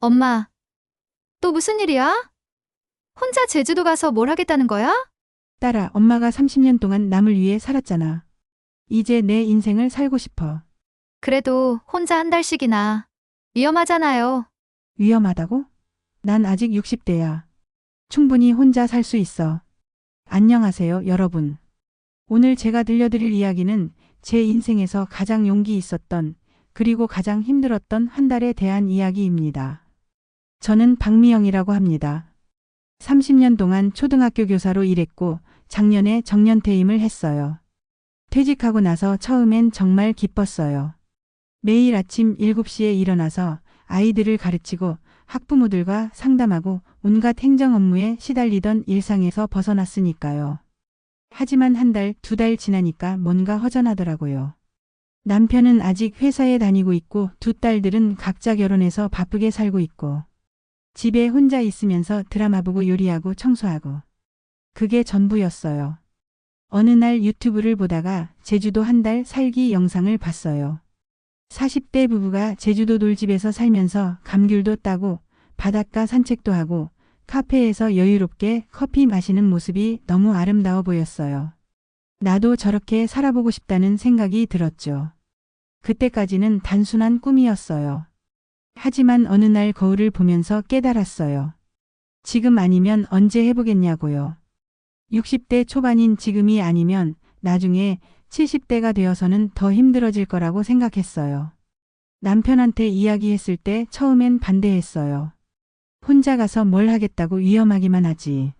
엄마, 또 무슨 일이야? 혼자 제주도 가서 뭘 하겠다는 거야? 딸아, 엄마가 30년 동안 남을 위해 살았잖아. 이제 내 인생을 살고 싶어. 그래도 혼자 한 달씩이나 위험하잖아요. 위험하다고? 난 아직 60대야. 충분히 혼자 살 수 있어. 안녕하세요, 여러분. 오늘 제가 들려드릴 이야기는 제 인생에서 가장 용기 있었던 그리고 가장 힘들었던 한 달에 대한 이야기입니다. 저는 박미영이라고 합니다. 30년 동안 초등학교 교사로 일했고 작년에 정년 퇴임을 했어요. 퇴직하고 나서 처음엔 정말 기뻤어요. 매일 아침 7시에 일어나서 아이들을 가르치고 학부모들과 상담하고 온갖 행정 업무에 시달리던 일상에서 벗어났으니까요. 하지만 한 달, 두 달 지나니까 뭔가 허전하더라고요. 남편은 아직 회사에 다니고 있고 두 딸들은 각자 결혼해서 바쁘게 살고 있고 집에 혼자 있으면서 드라마 보고 요리하고 청소하고 그게 전부였어요. 어느 날 유튜브를 보다가 제주도 한 달 살기 영상을 봤어요. 40대 부부가 제주도 돌집에서 살면서 감귤도 따고 바닷가 산책도 하고 카페에서 여유롭게 커피 마시는 모습이 너무 아름다워 보였어요. 나도 저렇게 살아보고 싶다는 생각이 들었죠. 그때까지는 단순한 꿈이었어요. 하지만 어느 날 거울을 보면서 깨달았어요. 지금 아니면 언제 해보겠냐고요. 60대 초반인 지금이 아니면 나중에 70대가 되어서는 더 힘들어질 거라고 생각했어요. 남편한테 이야기했을 때 처음엔 반대했어요. 혼자 가서 뭘 하겠다고 위험하기만 하지.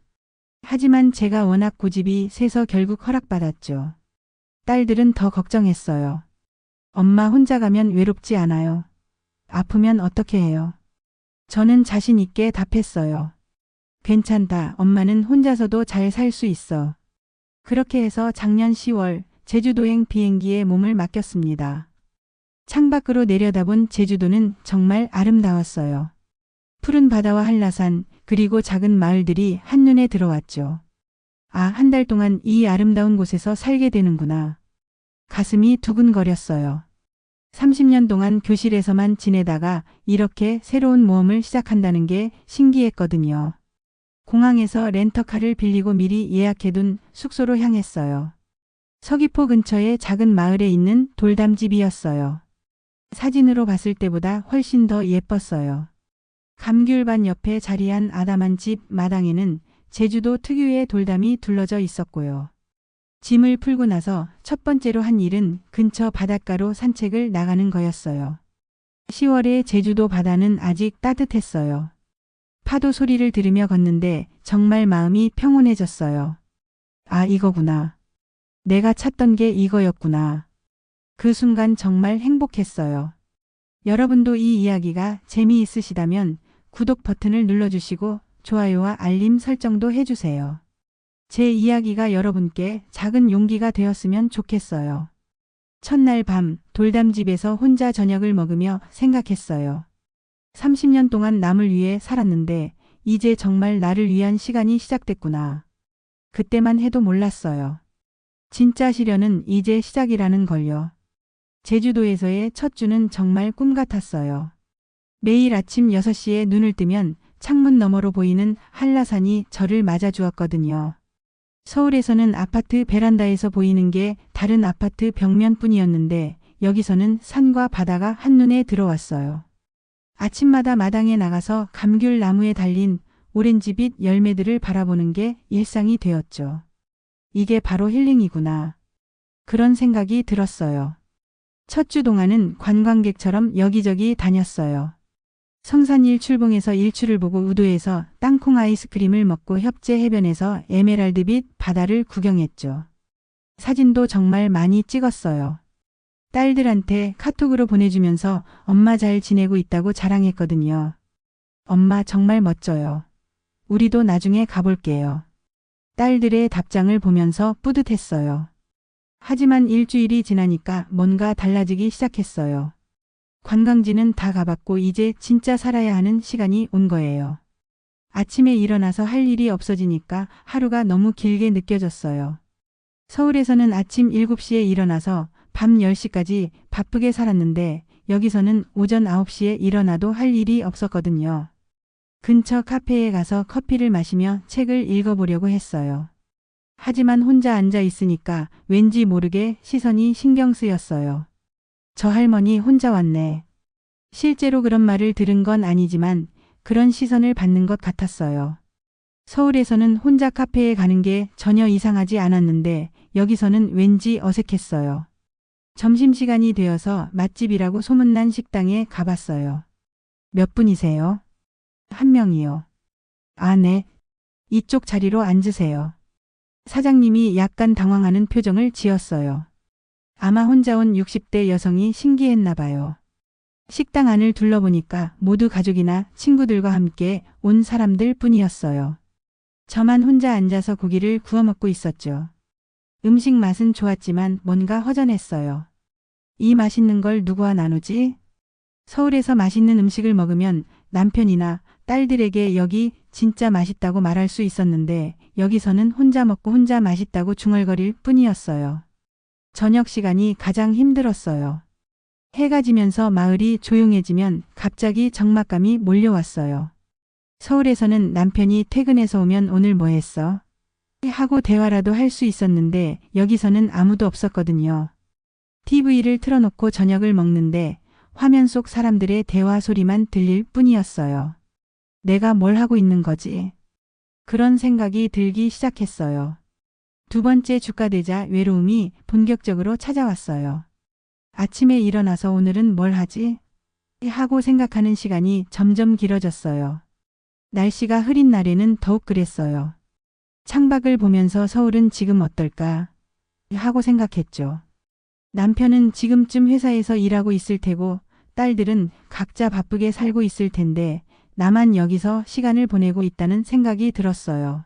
하지만 제가 워낙 고집이 세서 결국 허락받았죠. 딸들은 더 걱정했어요. 엄마 혼자 가면 외롭지 않아요. 아프면 어떻게 해요? 저는 자신 있게 답했어요. 괜찮다. 엄마는 혼자서도 잘 살 수 있어. 그렇게 해서 작년 10월 제주도행 비행기에 몸을 맡겼습니다. 창밖으로 내려다본 제주도는 정말 아름다웠어요. 푸른 바다와 한라산, 그리고 작은 마을들이 한눈에 들어왔죠. 아, 한 달 동안 이 아름다운 곳에서 살게 되는구나. 가슴이 두근거렸어요. 30년 동안 교실에서만 지내다가 이렇게 새로운 모험을 시작한다는 게 신기했거든요. 공항에서 렌터카를 빌리고 미리 예약해둔 숙소로 향했어요. 서귀포 근처의 작은 마을에 있는 돌담집이었어요. 사진으로 봤을 때보다 훨씬 더 예뻤어요. 감귤밭 옆에 자리한 아담한 집 마당에는 제주도 특유의 돌담이 둘러져 있었고요. 짐을 풀고 나서 첫 번째로 한 일은 근처 바닷가로 산책을 나가는 거였어요. 10월의 제주도 바다는 아직 따뜻했어요. 파도 소리를 들으며 걷는데 정말 마음이 평온해졌어요. 아, 이거구나. 내가 찾던 게 이거였구나. 그 순간 정말 행복했어요. 여러분도 이 이야기가 재미있으시다면 구독 버튼을 눌러주시고 좋아요와 알림 설정도 해주세요. 제 이야기가 여러분께 작은 용기가 되었으면 좋겠어요. 첫날 밤 돌담집에서 혼자 저녁을 먹으며 생각했어요. 30년 동안 남을 위해 살았는데 이제 정말 나를 위한 시간이 시작됐구나. 그때만 해도 몰랐어요. 진짜 시련은 이제 시작이라는 걸요. 제주도에서의 첫 주는 정말 꿈 같았어요. 매일 아침 6시에 눈을 뜨면 창문 너머로 보이는 한라산이 저를 맞아주었거든요. 서울에서는 아파트 베란다에서 보이는 게 다른 아파트 벽면뿐이었는데 여기서는 산과 바다가 한눈에 들어왔어요. 아침마다 마당에 나가서 감귤 나무에 달린 오렌지빛 열매들을 바라보는 게 일상이 되었죠. 이게 바로 힐링이구나. 그런 생각이 들었어요. 첫 주 동안은 관광객처럼 여기저기 다녔어요. 성산일 출봉에서 일출을 보고 우도에서 땅콩 아이스크림을 먹고 협재 해변에서 에메랄드빛 바다를 구경했죠. 사진도 정말 많이 찍었어요. 딸들한테 카톡으로 보내주면서 엄마 잘 지내고 있다고 자랑했거든요. 엄마 정말 멋져요. 우리도 나중에 가볼게요. 딸들의 답장을 보면서 뿌듯했어요. 하지만 일주일이 지나니까 뭔가 달라지기 시작했어요. 관광지는 다 가봤고 이제 진짜 살아야 하는 시간이 온 거예요. 아침에 일어나서 할 일이 없어지니까 하루가 너무 길게 느껴졌어요. 서울에서는 아침 7시에 일어나서 밤 10시까지 바쁘게 살았는데 여기서는 오전 9시에 일어나도 할 일이 없었거든요. 근처 카페에 가서 커피를 마시며 책을 읽어보려고 했어요. 하지만 혼자 앉아 있으니까 왠지 모르게 시선이 신경 쓰였어요. 저 할머니 혼자 왔네. 실제로 그런 말을 들은 건 아니지만 그런 시선을 받는 것 같았어요. 서울에서는 혼자 카페에 가는 게 전혀 이상하지 않았는데 여기서는 왠지 어색했어요. 점심시간이 되어서 맛집이라고 소문난 식당에 가봤어요. 몇 분이세요? 한 명이요. 아, 네. 이쪽 자리로 앉으세요. 사장님이 약간 당황하는 표정을 지었어요. 아마 혼자 온 60대 여성이 신기했나 봐요. 식당 안을 둘러보니까 모두 가족이나 친구들과 함께 온 사람들 뿐이었어요. 저만 혼자 앉아서 고기를 구워 먹고 있었죠. 음식 맛은 좋았지만 뭔가 허전했어요. 이 맛있는 걸 누구와 나누지? 서울에서 맛있는 음식을 먹으면 남편이나 딸들에게 여기 진짜 맛있다고 말할 수 있었는데 여기서는 혼자 먹고 혼자 맛있다고 중얼거릴 뿐이었어요. 저녁 시간이 가장 힘들었어요. 해가 지면서 마을이 조용해지면 갑자기 적막감이 몰려왔어요. 서울에서는 남편이 퇴근해서 오면 오늘 뭐 했어? 하고 대화라도 할 수 있었는데 여기서는 아무도 없었거든요. TV를 틀어놓고 저녁을 먹는데 화면 속 사람들의 대화 소리만 들릴 뿐이었어요. 내가 뭘 하고 있는 거지? 그런 생각이 들기 시작했어요. 두 번째 주가 되자 외로움이 본격적으로 찾아왔어요. 아침에 일어나서 오늘은 뭘 하지? 하고 생각하는 시간이 점점 길어졌어요. 날씨가 흐린 날에는 더욱 그랬어요. 창밖을 보면서 서울은 지금 어떨까? 하고 생각했죠. 남편은 지금쯤 회사에서 일하고 있을 테고 딸들은 각자 바쁘게 살고 있을 텐데 나만 여기서 시간을 보내고 있다는 생각이 들었어요.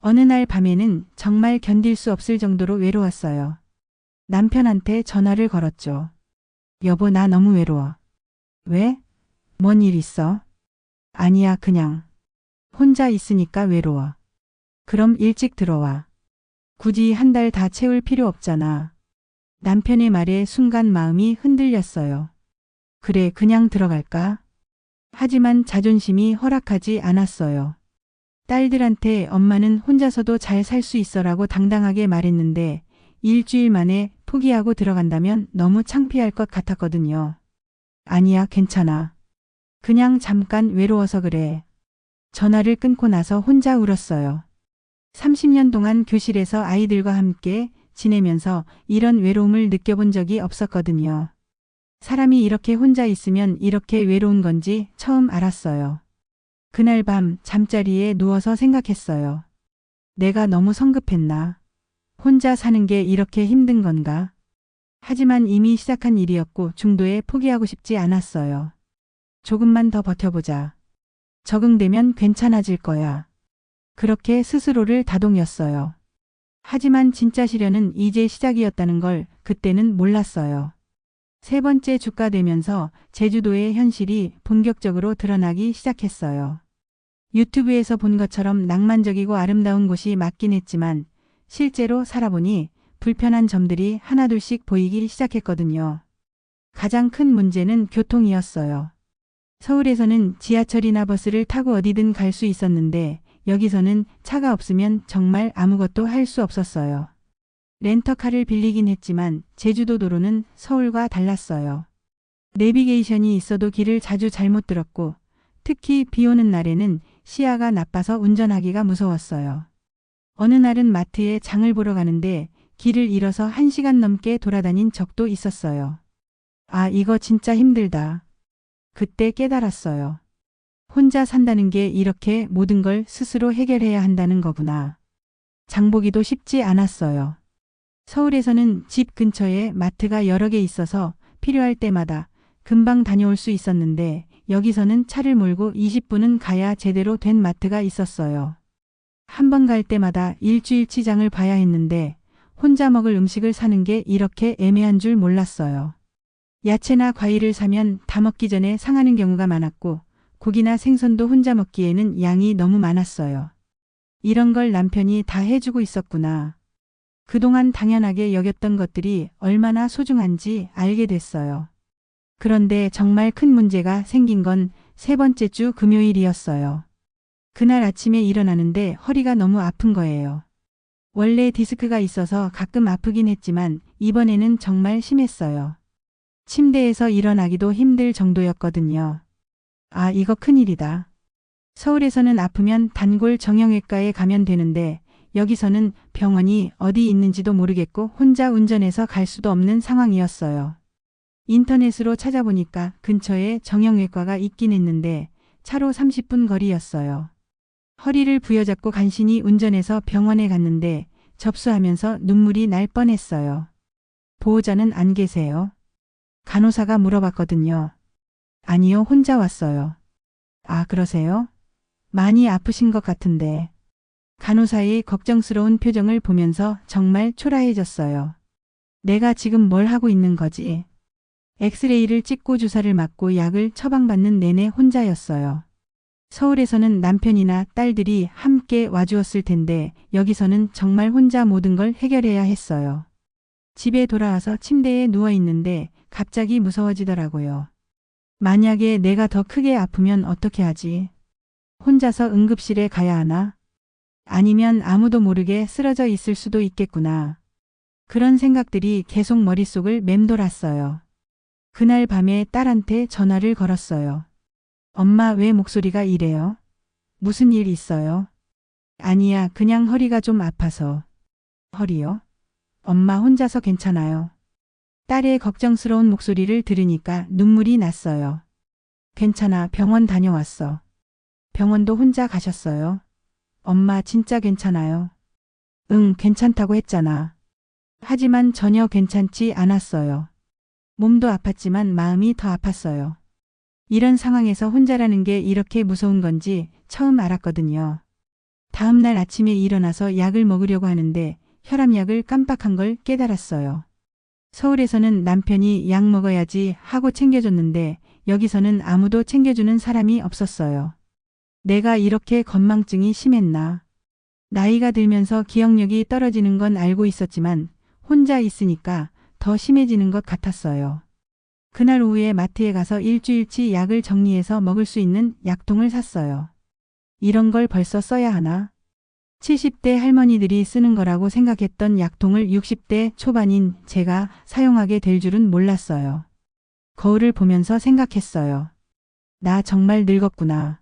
어느 날 밤에는 정말 견딜 수 없을 정도로 외로웠어요. 남편한테 전화를 걸었죠. 여보, 나 너무 외로워. 왜? 뭔 일 있어? 아니야, 그냥. 혼자 있으니까 외로워. 그럼 일찍 들어와. 굳이 한 달 다 채울 필요 없잖아. 남편의 말에 순간 마음이 흔들렸어요. 그래, 그냥 들어갈까? 하지만 자존심이 허락하지 않았어요. 딸들한테 엄마는 혼자서도 잘 살 수 있어라고 당당하게 말했는데 일주일 만에 포기하고 들어간다면 너무 창피할 것 같았거든요. 아니야, 괜찮아. 그냥 잠깐 외로워서 그래. 전화를 끊고 나서 혼자 울었어요. 30년 동안 교실에서 아이들과 함께 지내면서 이런 외로움을 느껴본 적이 없었거든요. 사람이 이렇게 혼자 있으면 이렇게 외로운 건지 처음 알았어요. 그날 밤 잠자리에 누워서 생각했어요. 내가 너무 성급했나? 혼자 사는 게 이렇게 힘든 건가? 하지만 이미 시작한 일이었고 중도에 포기하고 싶지 않았어요. 조금만 더 버텨보자. 적응되면 괜찮아질 거야. 그렇게 스스로를 다독였어요. 하지만 진짜 시련은 이제 시작이었다는 걸 그때는 몰랐어요. 세 번째 주가 되면서 제주도의 현실이 본격적으로 드러나기 시작했어요. 유튜브에서 본 것처럼 낭만적이고 아름다운 곳이 맞긴 했지만 실제로 살아보니 불편한 점들이 하나둘씩 보이기 시작했거든요. 가장 큰 문제는 교통이었어요. 서울에서는 지하철이나 버스를 타고 어디든 갈 수 있었는데 여기서는 차가 없으면 정말 아무것도 할 수 없었어요. 렌터카를 빌리긴 했지만 제주도 도로는 서울과 달랐어요. 내비게이션이 있어도 길을 자주 잘못 들었고 특히 비 오는 날에는 시야가 나빠서 운전하기가 무서웠어요. 어느 날은 마트에 장을 보러 가는데 길을 잃어서 한 시간 넘게 돌아다닌 적도 있었어요. 아, 이거 진짜 힘들다. 그때 깨달았어요. 혼자 산다는 게 이렇게 모든 걸 스스로 해결해야 한다는 거구나. 장보기도 쉽지 않았어요. 서울에서는 집 근처에 마트가 여러 개 있어서 필요할 때마다 금방 다녀올 수 있었는데 여기서는 차를 몰고 20분은 가야 제대로 된 마트가 있었어요. 한 번 갈 때마다 일주일치 장을 봐야 했는데 혼자 먹을 음식을 사는 게 이렇게 애매한 줄 몰랐어요. 야채나 과일을 사면 다 먹기 전에 상하는 경우가 많았고 고기나 생선도 혼자 먹기에는 양이 너무 많았어요. 이런 걸 남편이 다 해주고 있었구나. 그동안 당연하게 여겼던 것들이 얼마나 소중한지 알게 됐어요. 그런데 정말 큰 문제가 생긴 건 세 번째 주 금요일이었어요. 그날 아침에 일어나는데 허리가 너무 아픈 거예요. 원래 디스크가 있어서 가끔 아프긴 했지만 이번에는 정말 심했어요. 침대에서 일어나기도 힘들 정도였거든요. 아, 이거 큰일이다. 서울에서는 아프면 단골 정형외과에 가면 되는데 여기서는 병원이 어디 있는지도 모르겠고 혼자 운전해서 갈 수도 없는 상황이었어요. 인터넷으로 찾아보니까 근처에 정형외과가 있긴 했는데 차로 30분 거리였어요. 허리를 부여잡고 간신히 운전해서 병원에 갔는데 접수하면서 눈물이 날 뻔했어요. 보호자는 안 계세요? 간호사가 물어봤거든요. 아니요, 혼자 왔어요. 아, 그러세요? 많이 아프신 것 같은데. 간호사의 걱정스러운 표정을 보면서 정말 초라해졌어요. 내가 지금 뭘 하고 있는 거지? 엑스레이를 찍고 주사를 맞고 약을 처방받는 내내 혼자였어요. 서울에서는 남편이나 딸들이 함께 와주었을 텐데 여기서는 정말 혼자 모든 걸 해결해야 했어요. 집에 돌아와서 침대에 누워 있는데 갑자기 무서워지더라고요. 만약에 내가 더 크게 아프면 어떻게 하지? 혼자서 응급실에 가야 하나? 아니면 아무도 모르게 쓰러져 있을 수도 있겠구나. 그런 생각들이 계속 머릿속을 맴돌았어요. 그날 밤에 딸한테 전화를 걸었어요. 엄마 왜 목소리가 이래요? 무슨 일 있어요? 아니야, 그냥 허리가 좀 아파서. 허리요? 엄마 혼자서 괜찮아요. 딸의 걱정스러운 목소리를 들으니까 눈물이 났어요. 괜찮아, 병원 다녀왔어. 병원도 혼자 가셨어요? 엄마 진짜 괜찮아요. 응, 괜찮다고 했잖아. 하지만 전혀 괜찮지 않았어요. 몸도 아팠지만 마음이 더 아팠어요. 이런 상황에서 혼자라는 게 이렇게 무서운 건지 처음 알았거든요. 다음 날 아침에 일어나서 약을 먹으려고 하는데 혈압약을 깜빡한 걸 깨달았어요. 서울에서는 남편이 약 먹어야지 하고 챙겨줬는데 여기서는 아무도 챙겨주는 사람이 없었어요. 내가 이렇게 건망증이 심했나. 나이가 들면서 기억력이 떨어지는 건 알고 있었지만 혼자 있으니까 더 심해지는 것 같았어요. 그날 오후에 마트에 가서 일주일치 약을 정리해서 먹을 수 있는 약통을 샀어요. 이런 걸 벌써 써야 하나? 70대 할머니들이 쓰는 거라고 생각했던 약통을 60대 초반인 제가 사용하게 될 줄은 몰랐어요. 거울을 보면서 생각했어요. 나 정말 늙었구나.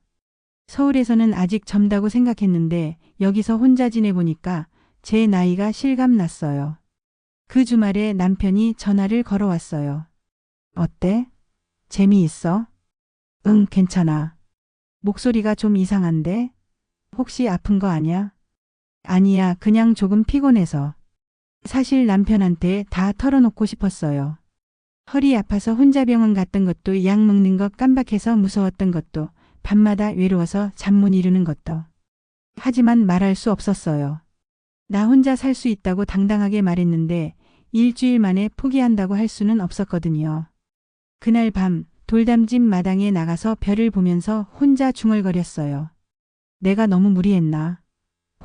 서울에서는 아직 젊다고 생각했는데 여기서 혼자 지내보니까 제 나이가 실감났어요. 그 주말에 남편이 전화를 걸어왔어요. 어때? 재미있어? 응, 괜찮아. 목소리가 좀 이상한데? 혹시 아픈 거 아냐? 아니야, 그냥 조금 피곤해서. 사실 남편한테 다 털어놓고 싶었어요. 허리 아파서 혼자 병원 갔던 것도 약 먹는 것 깜박해서 무서웠던 것도 밤마다 외로워서 잠못 이루는 것도. 하지만 말할 수 없었어요. 나 혼자 살 수 있다고 당당하게 말했는데 일주일 만에 포기한다고 할 수는 없었거든요. 그날 밤 돌담집 마당에 나가서 별을 보면서 혼자 중얼거렸어요. 내가 너무 무리했나?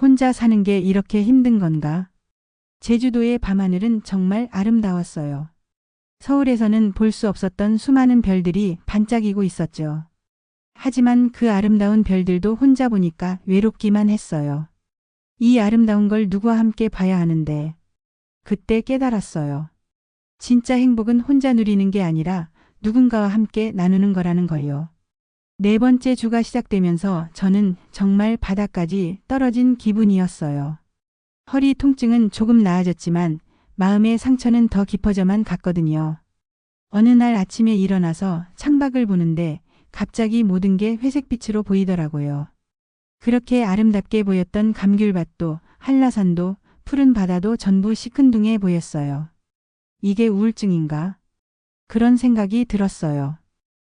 혼자 사는 게 이렇게 힘든 건가? 제주도의 밤하늘은 정말 아름다웠어요. 서울에서는 볼 수 없었던 수많은 별들이 반짝이고 있었죠. 하지만 그 아름다운 별들도 혼자 보니까 외롭기만 했어요. 이 아름다운 걸 누구와 함께 봐야 하는데. 그때 깨달았어요. 진짜 행복은 혼자 누리는 게 아니라 누군가와 함께 나누는 거라는 걸요. 네 번째 주가 시작되면서 저는 정말 바닥까지 떨어진 기분이었어요. 허리 통증은 조금 나아졌지만 마음의 상처는 더 깊어져만 갔거든요. 어느 날 아침에 일어나서 창밖을 보는데 갑자기 모든 게 회색빛으로 보이더라고요. 그렇게 아름답게 보였던 감귤밭도 한라산도 푸른 바다도 전부 시큰둥해 보였어요. 이게 우울증인가? 그런 생각이 들었어요.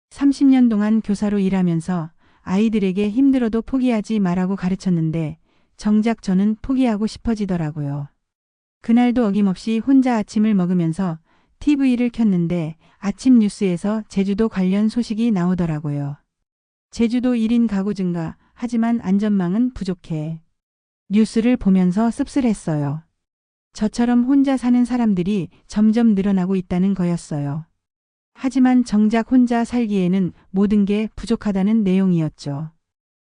30년 동안 교사로 일하면서 아이들에게 힘들어도 포기하지 말라고 가르쳤는데 정작 저는 포기하고 싶어지더라고요. 그날도 어김없이 혼자 아침을 먹으면서 TV를 켰는데 아침 뉴스에서 제주도 관련 소식이 나오더라고요. 제주도 1인 가구 증가, 하지만 안전망은 부족해. 뉴스를 보면서 씁쓸했어요. 저처럼 혼자 사는 사람들이 점점 늘어나고 있다는 거였어요. 하지만 정작 혼자 살기에는 모든 게 부족하다는 내용이었죠.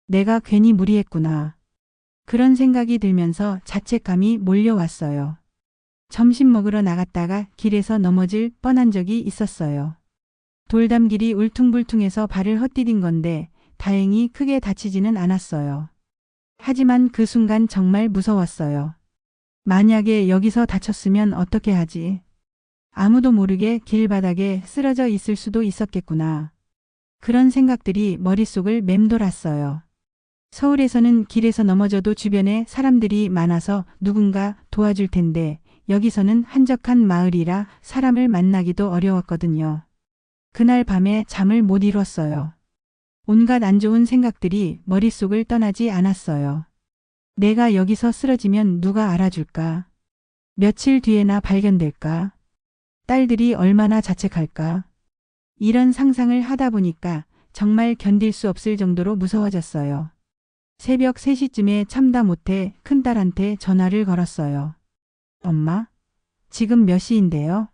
내가 괜히 무리했구나. 그런 생각이 들면서 자책감이 몰려왔어요. 점심 먹으러 나갔다가 길에서 넘어질 뻔한 적이 있었어요. 돌담길이 울퉁불퉁해서 발을 헛디딘 건데 다행히 크게 다치지는 않았어요. 하지만 그 순간 정말 무서웠어요. 만약에 여기서 다쳤으면 어떻게 하지? 아무도 모르게 길바닥에 쓰러져 있을 수도 있었겠구나. 그런 생각들이 머릿속을 맴돌았어요. 서울에서는 길에서 넘어져도 주변에 사람들이 많아서 누군가 도와줄 텐데 여기서는 한적한 마을이라 사람을 만나기도 어려웠거든요. 그날 밤에 잠을 못 이뤘어요. 온갖 안 좋은 생각들이 머릿속을 떠나지 않았어요. 내가 여기서 쓰러지면 누가 알아줄까? 며칠 뒤에나 발견될까? 딸들이 얼마나 자책할까? 이런 상상을 하다 보니까 정말 견딜 수 없을 정도로 무서워졌어요. 새벽 3시쯤에 참다 못해 큰딸한테 전화를 걸었어요. 엄마? 지금 몇 시인데요?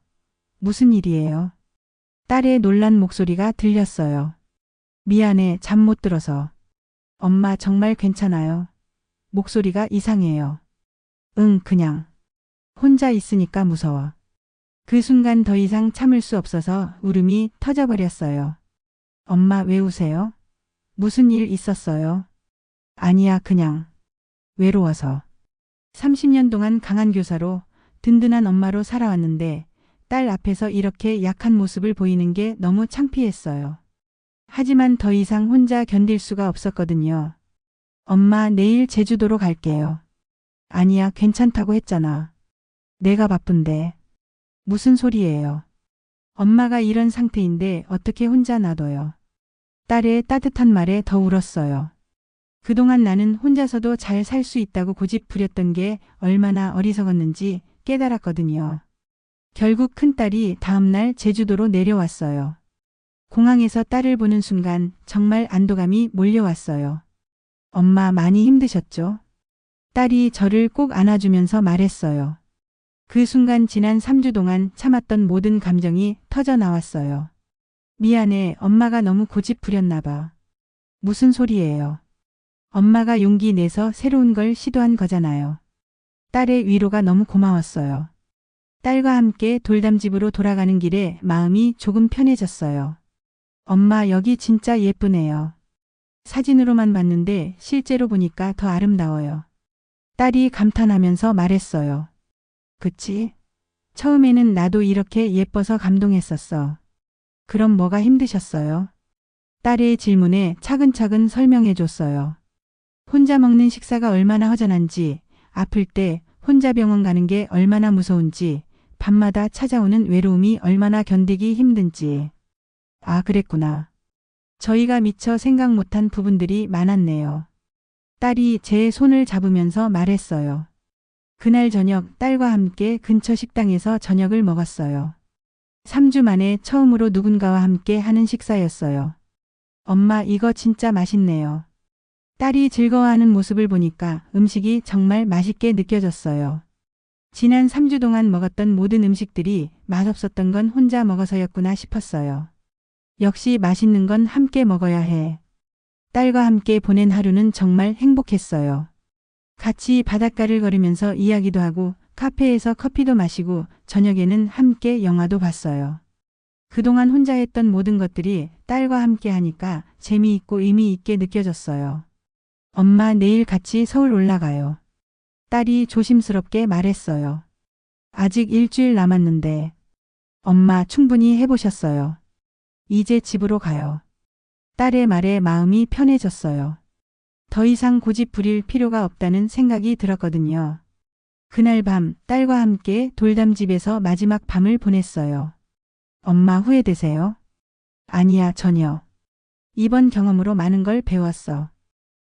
무슨 일이에요? 딸의 놀란 목소리가 들렸어요. 미안해, 잠 못 들어서. 엄마 정말 괜찮아요. 목소리가 이상해요. 응, 그냥. 혼자 있으니까 무서워. 그 순간 더 이상 참을 수 없어서 울음이 터져버렸어요. 엄마 왜 우세요? 무슨 일 있었어요? 아니야, 그냥. 외로워서. 30년 동안 강한 교사로 든든한 엄마로 살아왔는데 딸 앞에서 이렇게 약한 모습을 보이는 게 너무 창피했어요. 하지만 더 이상 혼자 견딜 수가 없었거든요. 엄마 내일 제주도로 갈게요. 아니야, 괜찮다고 했잖아. 내가 바쁜데. 무슨 소리예요? 엄마가 이런 상태인데 어떻게 혼자 놔둬요? 딸의 따뜻한 말에 더 울었어요. 그동안 나는 혼자서도 잘 살 수 있다고 고집 부렸던 게 얼마나 어리석었는지 깨달았거든요. 결국 큰딸이 다음날 제주도로 내려왔어요. 공항에서 딸을 보는 순간 정말 안도감이 몰려왔어요. 엄마 많이 힘드셨죠? 딸이 저를 꼭 안아주면서 말했어요. 그 순간 지난 3주 동안 참았던 모든 감정이 터져 나왔어요. 미안해, 엄마가 너무 고집 부렸나 봐. 무슨 소리예요? 엄마가 용기 내서 새로운 걸 시도한 거잖아요. 딸의 위로가 너무 고마웠어요. 딸과 함께 돌담집으로 돌아가는 길에 마음이 조금 편해졌어요. 엄마 여기 진짜 예쁘네요. 사진으로만 봤는데 실제로 보니까 더 아름다워요. 딸이 감탄하면서 말했어요. 그치? 처음에는 나도 이렇게 예뻐서 감동했었어. 그럼 뭐가 힘드셨어요? 딸의 질문에 차근차근 설명해 줬어요. 혼자 먹는 식사가 얼마나 허전한지, 아플 때 혼자 병원 가는 게 얼마나 무서운지, 밤마다 찾아오는 외로움이 얼마나 견디기 힘든지. 아, 그랬구나. 저희가 미처 생각 못한 부분들이 많았네요. 딸이 제 손을 잡으면서 말했어요. 그날 저녁 딸과 함께 근처 식당에서 저녁을 먹었어요. 3주 만에 처음으로 누군가와 함께 하는 식사였어요. 엄마 이거 진짜 맛있네요. 딸이 즐거워하는 모습을 보니까 음식이 정말 맛있게 느껴졌어요. 지난 3주 동안 먹었던 모든 음식들이 맛없었던 건 혼자 먹어서였구나 싶었어요. 역시 맛있는 건 함께 먹어야 해. 딸과 함께 보낸 하루는 정말 행복했어요. 같이 바닷가를 걸으면서 이야기도 하고 카페에서 커피도 마시고 저녁에는 함께 영화도 봤어요. 그동안 혼자 했던 모든 것들이 딸과 함께 하니까 재미있고 의미 있게 느껴졌어요. 엄마 내일 같이 서울 올라가요. 딸이 조심스럽게 말했어요. 아직 일주일 남았는데. 엄마 충분히 해보셨어요. 이제 집으로 가요. 딸의 말에 마음이 편해졌어요. 더 이상 고집 부릴 필요가 없다는 생각이 들었거든요. 그날 밤 딸과 함께 돌담집에서 마지막 밤을 보냈어요. 엄마 후회되세요? 아니야, 전혀. 이번 경험으로 많은 걸 배웠어.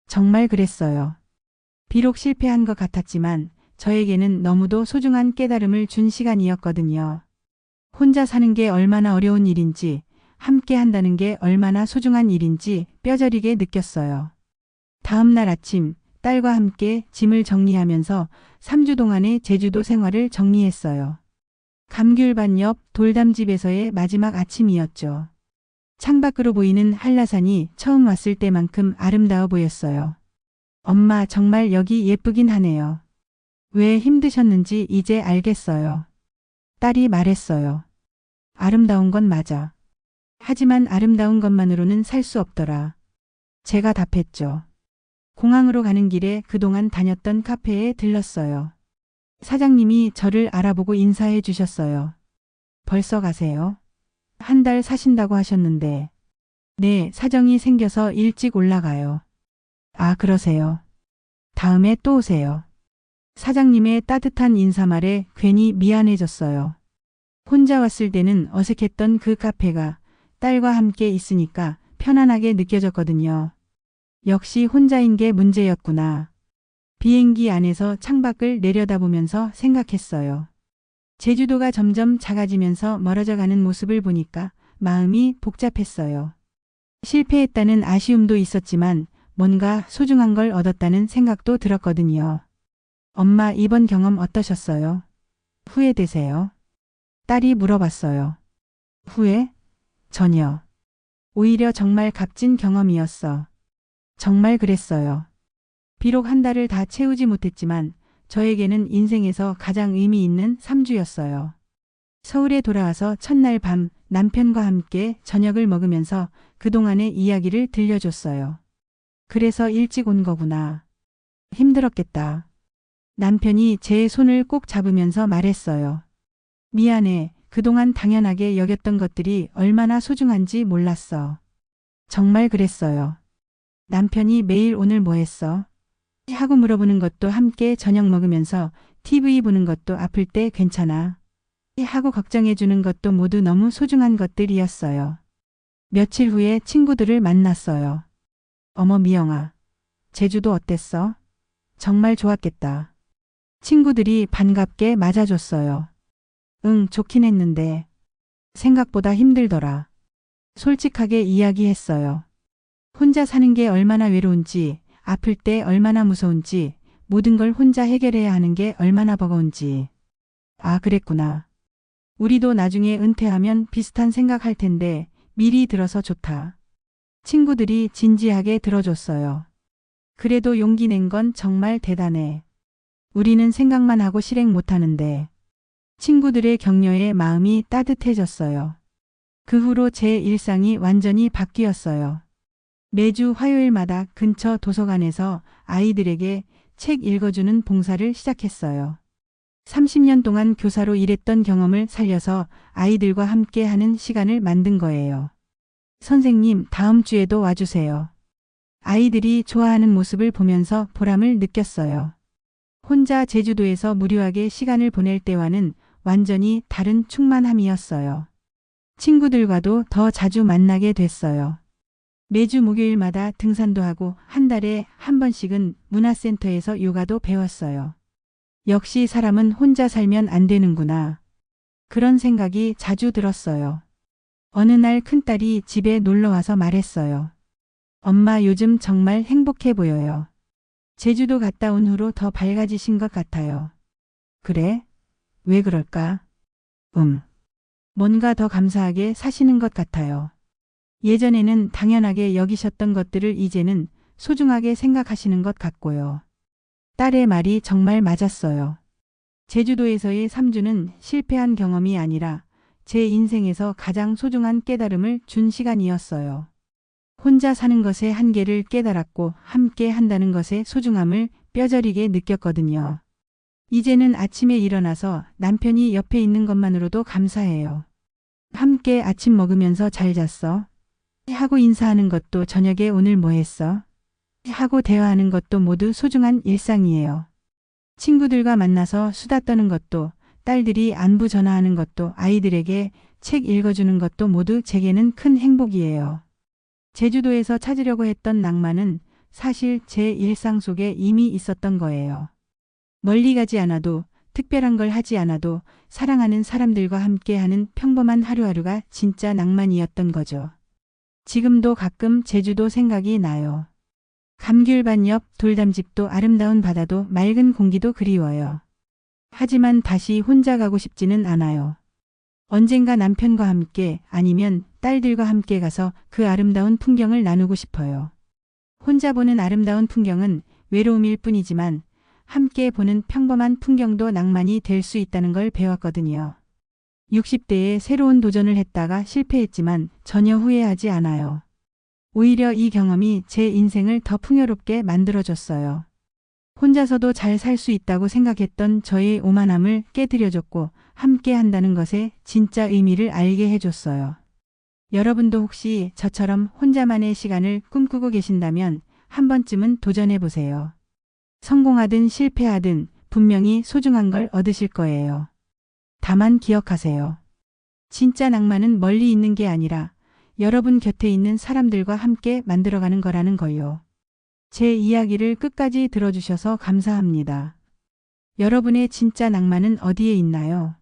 정말 그랬어요. 비록 실패한 것 같았지만 저에게는 너무도 소중한 깨달음을 준 시간이었거든요. 혼자 사는 게 얼마나 어려운 일인지, 함께 한다는 게 얼마나 소중한 일인지 뼈저리게 느꼈어요. 다음 날 아침 딸과 함께 짐을 정리하면서 3주 동안의 제주도 생활을 정리했어요. 감귤밭 옆 돌담집에서의 마지막 아침이었죠. 창밖으로 보이는 한라산이 처음 왔을 때만큼 아름다워 보였어요. 엄마 정말 여기 예쁘긴 하네요. 왜 힘드셨는지 이제 알겠어요. 딸이 말했어요. 아름다운 건 맞아. 하지만 아름다운 것만으로는 살 수 없더라. 제가 답했죠. 공항으로 가는 길에 그동안 다녔던 카페에 들렀어요. 사장님이 저를 알아보고 인사해 주셨어요. 벌써 가세요? 한 달 사신다고 하셨는데. 네, 사정이 생겨서 일찍 올라가요. 아, 그러세요. 다음에 또 오세요. 사장님의 따뜻한 인사말에 괜히 미안해졌어요. 혼자 왔을 때는 어색했던 그 카페가 딸과 함께 있으니까 편안하게 느껴졌거든요. 역시 혼자인 게 문제였구나. 비행기 안에서 창밖을 내려다보면서 생각했어요. 제주도가 점점 작아지면서 멀어져 가는 모습을 보니까 마음이 복잡했어요. 실패했다는 아쉬움도 있었지만 뭔가 소중한 걸 얻었다는 생각도 들었거든요. 엄마 이번 경험 어떠셨어요? 후회되세요? 딸이 물어봤어요. 후회? 전혀. 오히려 정말 값진 경험이었어. 정말 그랬어요. 비록 한 달을 다 채우지 못했지만 저에게는 인생에서 가장 의미 있는 3주였어요. 서울에 돌아와서 첫날 밤 남편과 함께 저녁을 먹으면서 그동안의 이야기를 들려줬어요. 그래서 일찍 온 거구나. 힘들었겠다. 남편이 제 손을 꼭 잡으면서 말했어요. 미안해. 그동안 당연하게 여겼던 것들이 얼마나 소중한지 몰랐어. 정말 그랬어요. 남편이 매일 오늘 뭐 했어? 하고 물어보는 것도 함께 저녁 먹으면서 TV 보는 것도 아플 때 괜찮아. 하고 걱정해 주는 것도 모두 너무 소중한 것들이었어요. 며칠 후에 친구들을 만났어요. 어머 미영아. 제주도 어땠어? 정말 좋았겠다. 친구들이 반갑게 맞아줬어요. 응, 좋긴 했는데. 생각보다 힘들더라. 솔직하게 이야기했어요. 혼자 사는 게 얼마나 외로운지, 아플 때 얼마나 무서운지, 모든 걸 혼자 해결해야 하는 게 얼마나 버거운지. 아, 그랬구나. 우리도 나중에 은퇴하면 비슷한 생각할 텐데, 미리 들어서 좋다. 친구들이 진지하게 들어줬어요. 그래도 용기 낸 건 정말 대단해. 우리는 생각만 하고 실행 못하는데. 친구들의 격려에 마음이 따뜻해졌어요. 그 후로 제 일상이 완전히 바뀌었어요. 매주 화요일마다 근처 도서관에서 아이들에게 책 읽어주는 봉사를 시작했어요. 30년 동안 교사로 일했던 경험을 살려서 아이들과 함께 하는 시간을 만든 거예요. 선생님, 다음 주에도 와주세요. 아이들이 좋아하는 모습을 보면서 보람을 느꼈어요. 혼자 제주도에서 무료하게 시간을 보낼 때와는 완전히 다른 충만함이었어요. 친구들과도 더 자주 만나게 됐어요. 매주 목요일마다 등산도 하고 한 달에 한 번씩은 문화센터에서 요가도 배웠어요. 역시 사람은 혼자 살면 안 되는구나. 그런 생각이 자주 들었어요. 어느 날 큰딸이 집에 놀러 와서 말했어요. 엄마 요즘 정말 행복해 보여요. 제주도 갔다 온 후로 더 밝아지신 것 같아요. 그래? 왜 그럴까? 음. 뭔가 더 감사하게 사시는 것 같아요. 예전에는 당연하게 여기셨던 것들을 이제는 소중하게 생각하시는 것 같고요. 딸의 말이 정말 맞았어요. 제주도에서의 3주는 실패한 경험이 아니라 제 인생에서 가장 소중한 깨달음을 준 시간이었어요. 혼자 사는 것의 한계를 깨달았고 함께 한다는 것의 소중함을 뼈저리게 느꼈거든요. 이제는 아침에 일어나서 남편이 옆에 있는 것만으로도 감사해요. 함께 아침 먹으면서 잘 잤어? 하고 인사하는 것도 저녁에 오늘 뭐 했어? 하고 대화하는 것도 모두 소중한 일상이에요. 친구들과 만나서 수다 떠는 것도 딸들이 안부 전화하는 것도 아이들에게 책 읽어주는 것도 모두 제게는 큰 행복이에요. 제주도에서 찾으려고 했던 낭만은 사실 제 일상 속에 이미 있었던 거예요. 멀리 가지 않아도 특별한 걸 하지 않아도 사랑하는 사람들과 함께하는 평범한 하루하루가 진짜 낭만이었던 거죠. 지금도 가끔 제주도 생각이 나요. 감귤밭 옆 돌담집도 아름다운 바다도 맑은 공기도 그리워요. 하지만 다시 혼자 가고 싶지는 않아요. 언젠가 남편과 함께 아니면 딸들과 함께 가서 그 아름다운 풍경을 나누고 싶어요. 혼자 보는 아름다운 풍경은 외로움일 뿐이지만 함께 보는 평범한 풍경도 낭만이 될 수 있다는 걸 배웠거든요. 60대에 새로운 도전을 했다가 실패했지만 전혀 후회하지 않아요. 오히려 이 경험이 제 인생을 더 풍요롭게 만들어줬어요. 혼자서도 잘 살 수 있다고 생각했던 저의 오만함을 깨뜨려줬고 함께 한다는 것의 진짜 의미를 알게 해줬어요. 여러분도 혹시 저처럼 혼자만의 시간을 꿈꾸고 계신다면 한 번쯤은 도전해 보세요. 성공하든 실패하든 분명히 소중한 걸 얻으실 거예요. 다만 기억하세요. 진짜 낭만은 멀리 있는 게 아니라 여러분 곁에 있는 사람들과 함께 만들어가는 거라는 거요. 제 이야기를 끝까지 들어주셔서 감사합니다. 여러분의 진짜 낭만은 어디에 있나요?